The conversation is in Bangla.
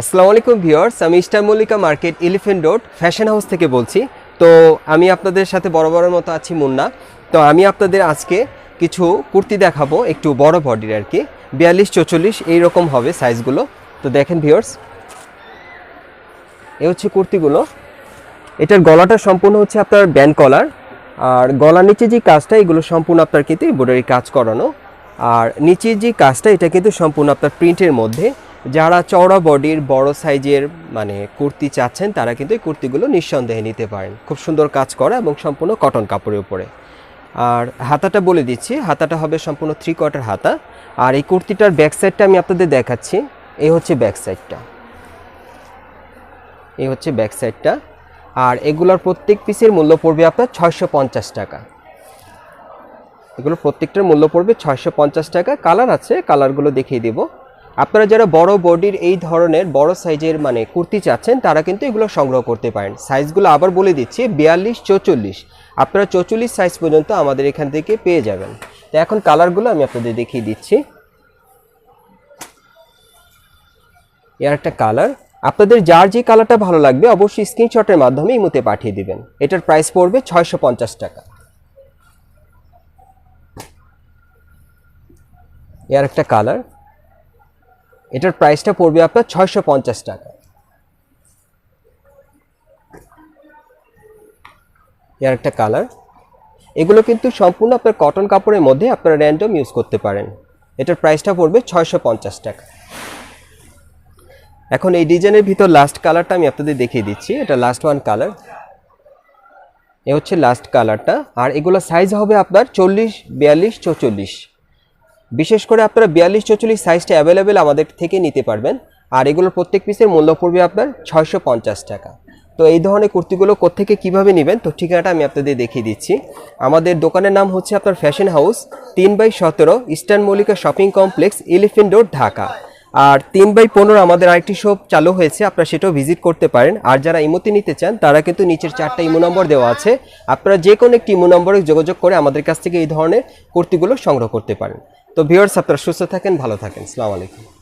আসসালামু আলাইকুম ভিউয়ার্স, আমি Star Mallika Market Elephant Road Fashion House থেকে বলছি। তো আমি আপনাদের সাথে বড় বড় মতো আছি মুন্না। তো আমি আপনাদের আজকে কিছু কুর্তি দেখাবো, একটু বড় বডির আর কি বিয়াল্লিশ চৌচল্লিশ, এইরকম হবে সাইজগুলো তো দেখেন ভিউয়ার্স এ হচ্ছে কুর্তিগুলো। এটার গলাটা সম্পূর্ণ হচ্ছে আপনার ব্যান্ড কলার আর গলার নিচে যে কাজটা, এগুলো সম্পূর্ণ আপনার কিন্তু বোর্ডারি কাজ করানো। আর নিচে যে কাজটা, এটা কিন্তু সম্পূর্ণ আপনার প্রিন্টের মধ্যে। যারা চওড়া বডির বড় সাইজের মানে কুর্তি চাচ্ছেন, তারা কিন্তু এই কুর্তিগুলো নিঃসন্দেহে নিতে পারেন। খুব সুন্দর কাজ করা এবং সম্পূর্ণ কটন কাপড়ের উপরে। আর হাতাটা বলে দিচ্ছি, হাতাটা হবে সম্পূর্ণ থ্রি কোয়ার্টার হাতা। আর এই কুর্তিটার ব্যাক সাইডটা আমি আপনাদের দেখাচ্ছি, এই হচ্ছে ব্যাক সাইডটা এই হচ্ছে ব্যাক সাইডটা আর এগুলোর প্রত্যেক পিসের মূল্য পড়বে আপনার ছয়শো পঞ্চাশ টাকা। এগুলো প্রত্যেকটার মূল্য পড়বে ছয়শো পঞ্চাশ টাকা। কালার আছে কালারগুলো দেখিয়ে দেব। আপনারা যারা বড় বডির এই ধরনের বড় সাইজের মানে কুর্তি চাচ্ছেন, তারা কিন্তু এগুলো সংগ্রহ করতে পারেন। সাইজগুলো আবার বলে দিচ্ছি, বিয়াল্লিশ চৌচল্লিশ। আপনারা চৌচল্লিশ সাইজ পর্যন্ত আমাদের এখান থেকে পেয়ে যাবেন। তো এখন কালারগুলো আমি আপনাদের দেখিয়ে দিচ্ছি। এর একটা কালার। আপনাদের যার যে কালারটা ভালো লাগবে, অবশ্যই স্ক্রিনশটের মাধ্যমে ইমোতে পাঠিয়ে দিবেন। এটার প্রাইস পড়বে ছয়শো পঞ্চাশ টাকা। এর একটা কালার। এটার প্রাইসটা পড়বে আপনার ছয়শো পঞ্চাশ টাকা। এর একটা কালার এগুলো কিন্তু সম্পূর্ণ আপনার কটন কাপড়ের মধ্যে আপনারা র্যান্ডম ইউজ করতে পারেন। এটার প্রাইসটা পড়বে ছয়শো পঞ্চাশ টাকা। এখন এই ডিজাইনের ভিতর লাস্ট কালারটা আমি আপনাদের দেখিয়ে দিচ্ছি। এটা লাস্ট ওয়ান কালার এ হচ্ছে লাস্ট কালারটা আর এগুলো সাইজ হবে আপনার চল্লিশ, বিয়াল্লিশ, চৌচল্লিশ। বিশেষ করে আপনারা বিয়াল্লিশ চৌচল্লিশ সাইজটা অ্যাভেলেবেল আমাদের থেকে নিতে পারবেন। আর এগুলোর প্রত্যেক পিসের মূল্য পড়বে আপনার ছয়শো পঞ্চাশ টাকা। তো এই ধরনের কুর্তিগুলো কোত্থেকে কীভাবে নেবেন, তো ঠিকানাটা আমি আপনাদের দেখিয়ে দিচ্ছি। আমাদের দোকানের নাম হচ্ছে আপনার ফ্যাশন হাউস তিন বাই সতেরো Eastern Mallika Shopping Complex Elephant Road Dhaka আর তিন বাই পনেরো আমাদের আরেকটি শপ চালু হয়েছে, আপনারা সেটাও ভিজিট করতে পারেন। আর যারা ইমোতে নিতে চান, তারা কিন্তু নিচের চারটা ইমো নম্বর দেওয়া আছে। আপনারা যে কোনো একটি ইমো নম্বরে যোগাযোগ করে আমাদের কাছ থেকে এই ধরনের কুর্তিগুলো সংগ্রহ করতে পারেন। তো ভিউয়ার্স আপনারা সুস্থ থাকেন ভালো থাকেন। আলাইকুম।